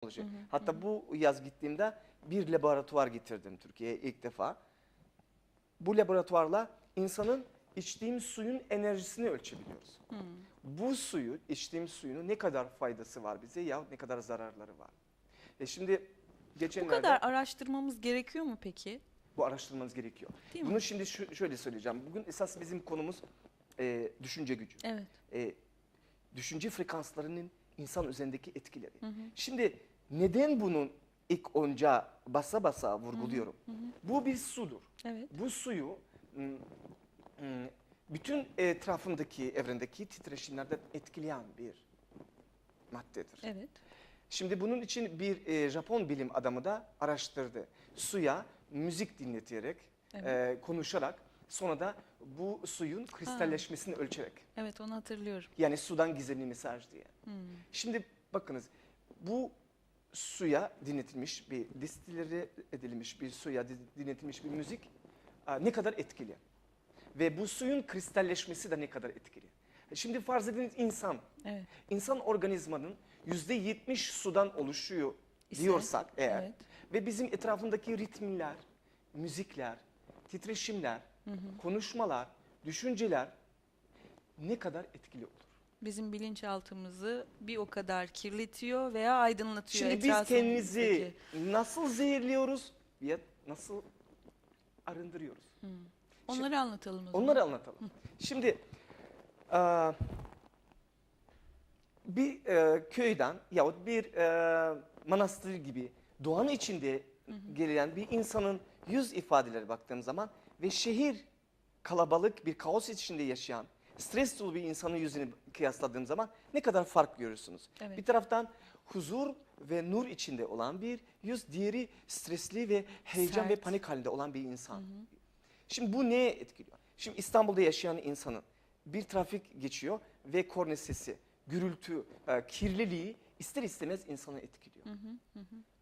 teknoloji. Hatta bu yaz gittiğimde bir laboratuvar getirdim Türkiye'ye ilk defa. Bu laboratuvarla insanın içtiğimiz suyun enerjisini ölçebiliyoruz. Bu suyu, içtiğimiz suyun ne kadar faydası var bize ya ne kadar zararları var. E şimdi Bu geçenlerde kadar araştırmamız gerekiyor mu peki? bu araştırmanız gerekiyor. Değil mi? Bunu şimdi şu- şöyle söyleyeceğim. Bugün esas bizim konumuz e, düşünce gücü. Evet. e, düşünce frekanslarının insan üzerindeki etkileri. Şimdi neden bunun ilk önce basa basa vurguluyorum? Bu bir sudur. Evet. Bu suyu bütün etrafındaki evrendeki titreşimlerden etkileyen bir maddedir. Evet. Şimdi bunun için bir e, Japon bilim adamı da araştırdı. Suya müzik dinleterek, Evet. e, konuşarak sonra da bu suyun kristalleşmesini ölçerek. Evet onu hatırlıyorum. Yani sudan gizemli mesaj diye. Şimdi bakınız bu suya dinletilmiş bir distilleri edilmiş bir suya di- dinletilmiş bir müzik ne kadar etkili. Ve bu suyun kristalleşmesi de ne kadar etkili. Şimdi farz ediniz insan. Evet. İnsan organizmanın yüzde yetmiş sudan oluşuyor İse, diyorsak eğer evet. ve bizim etrafındaki ritmler, müzikler, titreşimler, konuşmalar, düşünceler ne kadar etkili olur. Bizim bilinçaltımızı bir o kadar kirletiyor veya aydınlatıyor. Şimdi biz kendimizi nasıl zehirliyoruz ya nasıl arındırıyoruz? Onları anlatalım o zaman. Onları anlatalım. Şimdi eee, bir eee, köyden yahut bir eee manastır gibi doğanın içinde gelen bir insanın yüz ifadeleri baktığım zaman ve şehir kalabalık bir kaos içinde yaşayan stres dolu bir insanın yüzünü kıyasladığım zaman ne kadar fark görürsünüz. Evet. Bir taraftan huzur ve nur içinde olan bir yüz, diğeri stresli ve heyecan ve Sert. panik halinde olan bir insan. Şimdi bu neye etkiliyor? Şimdi İstanbul'da yaşayan insanın bir trafik geçiyor ve korna sesi, gürültü, e, kirliliği ister istemez insanı etkiliyor.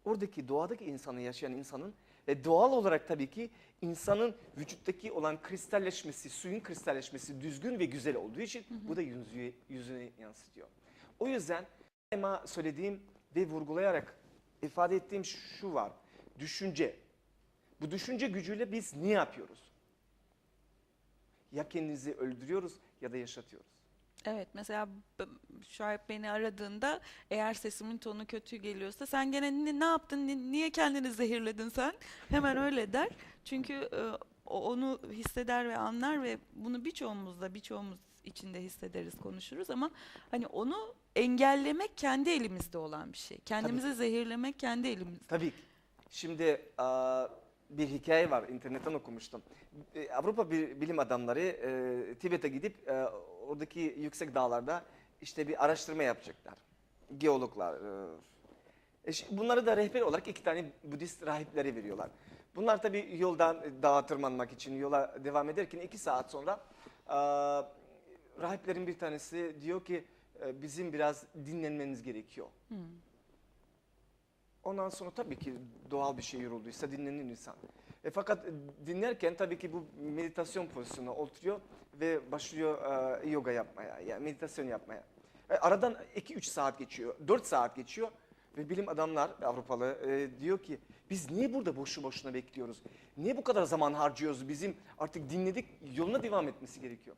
Oradaki doğadaki insanı yaşayan insanın ve doğal olarak tabii ki insanın vücuttaki olan kristalleşmesi, suyun kristalleşmesi düzgün ve güzel olduğu için bu da yüzüne, yüzüne yansıtıyor. O yüzden daima söylediğim ve vurgulayarak ifade ettiğim şu var. Düşünce. Bu düşünce gücüyle biz ne yapıyoruz? Ya kendimizi öldürüyoruz ya da yaşatıyoruz. Evet mesela Şahip beni aradığında eğer sesimin tonu kötü geliyorsa sen gene ne, ne yaptın ni- niye kendini zehirledin sen hemen öyle der. Çünkü e, onu hisseder ve anlar ve bunu birçoğumuz da birçoğumuz içinde hissederiz konuşuruz ama hani onu engellemek kendi elimizde olan bir şey. Kendimizi zehirlemek kendi elimizde. Tabii. Şimdi aa, bir hikaye var internetten okumuştum. E, Avrupa bir bilim adamları e, Tibet'e gidip e, oradaki yüksek dağlarda işte bir araştırma yapacaklar. Geologlar. e. E, bunları da rehber olarak iki tane Budist rahipleri veriyorlar. Bunlar tabii yoldan e, dağa tırmanmak için yola devam ederken iki saat sonra aa, rahiplerin bir tanesi diyor ki e, bizim biraz dinlenmemiz gerekiyor. Ondan sonra tabii ki doğal bir şey yorulduysa dinlenir insan. E, fakat dinlerken tabii ki bu meditasyon pozisyonuna oturuyor ve başlıyor e, yoga yapmaya, yani meditasyon yapmaya. E, aradan 2-3 saat geçiyor, 4 saat geçiyor ve bilim adamlar Avrupalı e, diyor ki biz niye burada boşu boşuna bekliyoruz? Niye bu kadar zaman harcıyoruz? Bizim artık dinledik, yoluna devam etmesi gerekiyor.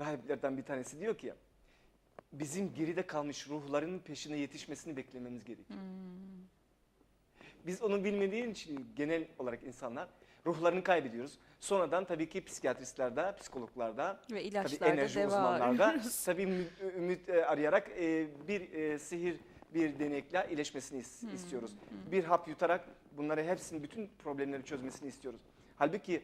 Rahiplerden bir tanesi diyor ki bizim geride kalmış ruhların peşine yetişmesini beklememiz gerekiyor. Biz onu bilmediğin için genel olarak insanlar ruhlarını kaybediyoruz. Sonradan tabii ki psikiyatristlerde, psikologlarda, Ve tabii ilaçlarda enerji deva uzmanlarda tabii ümit, ümit e, arayarak e, bir e, sihir, bir denekle iyileşmesini is- istiyoruz. Bir hap yutarak bunları hepsini, bütün problemleri çözmesini istiyoruz. Halbuki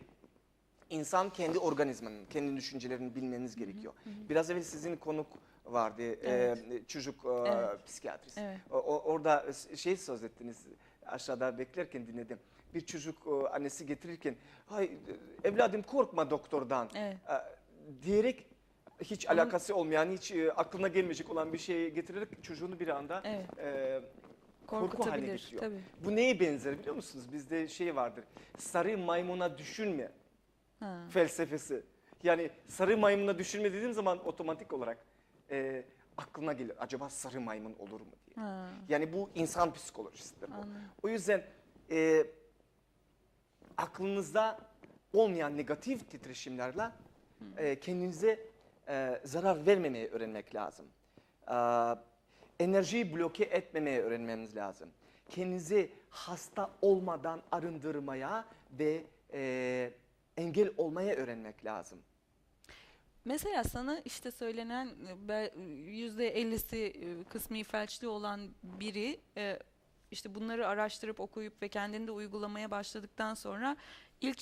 insan kendi organizmanın, kendi düşüncelerini bilmeniz gerekiyor. Biraz evvel sizin konuk vardı, e, Evet. çocuk e, Evet. psikiyatrist. Evet. O- o- orada şey söz ettiniz, aşağıda beklerken dinledim. Bir çocuk e, annesi getirirken, hay e, evladım korkma doktordan Evet. e, diyerek hiç alakası olmayan, hiç aklına gelmeyecek olan bir şey getirerek çocuğunu bir anda Evet. e, korku haline getiriyor. tabii. Bu neye benzer biliyor musunuz? Bizde şey vardır, sarı maymuna düşünme Ha. felsefesi. Yani sarı maymuna düşünme dediğim zaman otomatik olarak e, aklına gelir. Acaba sarı maymun olur mu diye. Ha, Yani bu insan psikolojisidir bu. anladım. O yüzden e, aklınızda olmayan negatif titreşimlerle e, kendinize e, zarar vermemeye öğrenmek lazım. E, enerjiyi bloke etmemeye öğrenmemiz lazım. Kendinizi hasta olmadan arındırmaya ve e, engel olmaya öğrenmek lazım. Mesela sana işte söylenen e, be- %50'si e, kısmi felçli olan biri e, işte bunları araştırıp okuyup ve kendinde uygulamaya başladıktan sonra ilk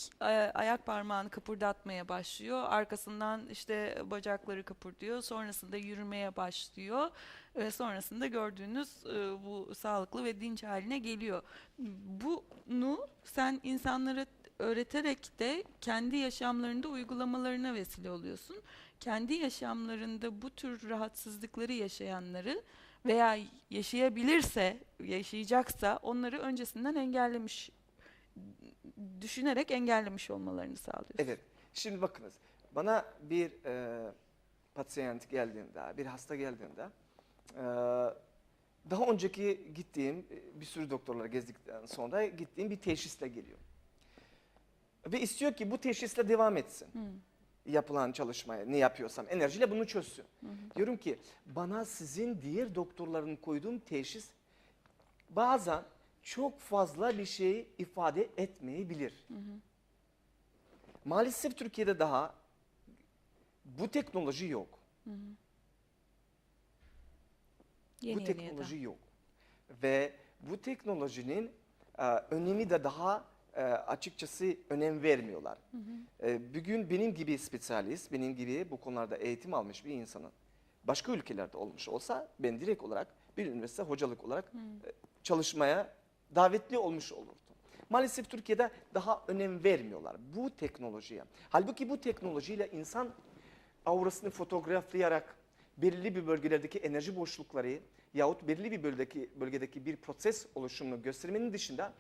ayak parmağını kıpırdatmaya başlıyor. Arkasından işte bacakları kıpırdıyor. Sonrasında yürümeye başlıyor. Ve sonrasında gördüğünüz bu sağlıklı ve dinç haline geliyor. Bunu sen insanlara öğreterek de kendi yaşamlarında uygulamalarına vesile oluyorsun. Kendi yaşamlarında bu tür rahatsızlıkları yaşayanları veya yaşayabilirse, yaşayacaksa onları öncesinden engellemiş, düşünerek engellemiş olmalarını sağlıyorsun. Evet. Şimdi bakınız. Bana bir e, pasyent geldiğinde, bir hasta geldiğinde e, daha önceki gittiğim e, bir sürü doktorlara gezdikten sonra gittiğim bir teşhisle geliyor. Ve istiyor ki bu teşhisle devam etsin. Hı. Yapılan çalışmaya ne yapıyorsam enerjiyle bunu çözsün. Diyorum ki bana sizin diğer doktorların koyduğum teşhis bazen çok fazla bir şey ifade etmeyebilir. Maalesef Türkiye'de daha bu teknoloji yok. Yeni bu yeniye teknoloji yok. Ve bu teknolojinin e, önemi de daha e, açıkçası önem vermiyorlar. E, bugün benim gibi spesyalist, benim gibi bu konularda eğitim almış bir insanın başka ülkelerde olmuş olsa ben direkt olarak bir üniversite hocalık olarak e, çalışmaya davetli olmuş olurdum. Maalesef Türkiye'de daha önem vermiyorlar bu teknolojiye. Halbuki bu teknolojiyle insan aurasını fotoğraflayarak belirli bir bölgelerdeki enerji boşlukları yahut belirli bir bölgedeki, bölgedeki bir proses oluşumunu göstermenin dışında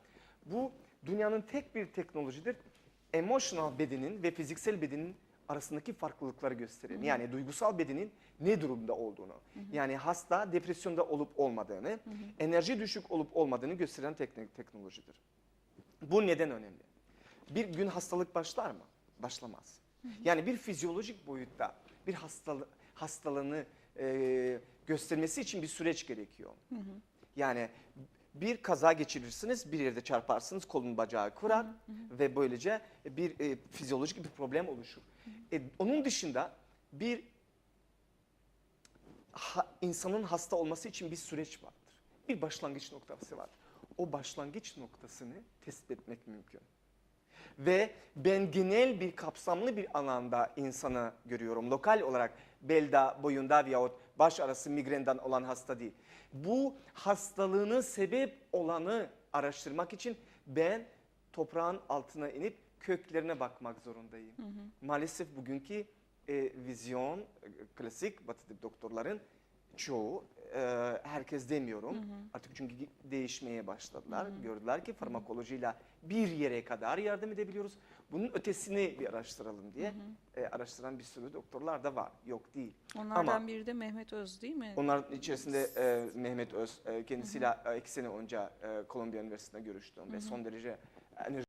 bu dünyanın tek bir teknolojidir. Emotional bedenin ve fiziksel bedenin arasındaki farklılıkları gösterir. Yani duygusal bedenin ne durumda olduğunu, yani hasta depresyonda olup olmadığını, enerji düşük olup olmadığını gösteren teknik teknolojidir. Bu neden önemli? Bir gün hastalık başlar mı? Başlamaz. Yani bir fizyolojik boyutta bir hastalı, hastalığını e, göstermesi için bir süreç gerekiyor. Yani bir kaza geçirirsiniz, bir yerde çarparsınız, kolun bacağı kurar ve böylece bir e, fizyolojik bir problem oluşur. E, onun dışında bir ha- insanın hasta olması için bir süreç vardır. Bir başlangıç noktası var. O başlangıç noktasını tespit etmek mümkün. Ve ben genel bir kapsamlı bir alanda insanı görüyorum. Lokal olarak belda, boyunda veyahut baş arası migrenden olan hasta değil. Bu hastalığının sebep olanı araştırmak için ben toprağın altına inip köklerine bakmak zorundayım. Maalesef bugünkü e, vizyon, e, klasik batı doktorların çoğu, e, herkes demiyorum. Artık çünkü değişmeye başladılar. Gördüler ki farmakolojiyle bir yere kadar yardım edebiliyoruz. Bunun ötesini bir araştıralım diye e, araştıran bir sürü doktorlar da var. Yok değil. Onlardan Ama- biri de Mehmet Öz değil mi? Onların içerisinde e, Mehmet Öz, e, kendisiyle e, iki sene önce e, Kolombiya Üniversitesi'nde görüştüm ve son derece enerji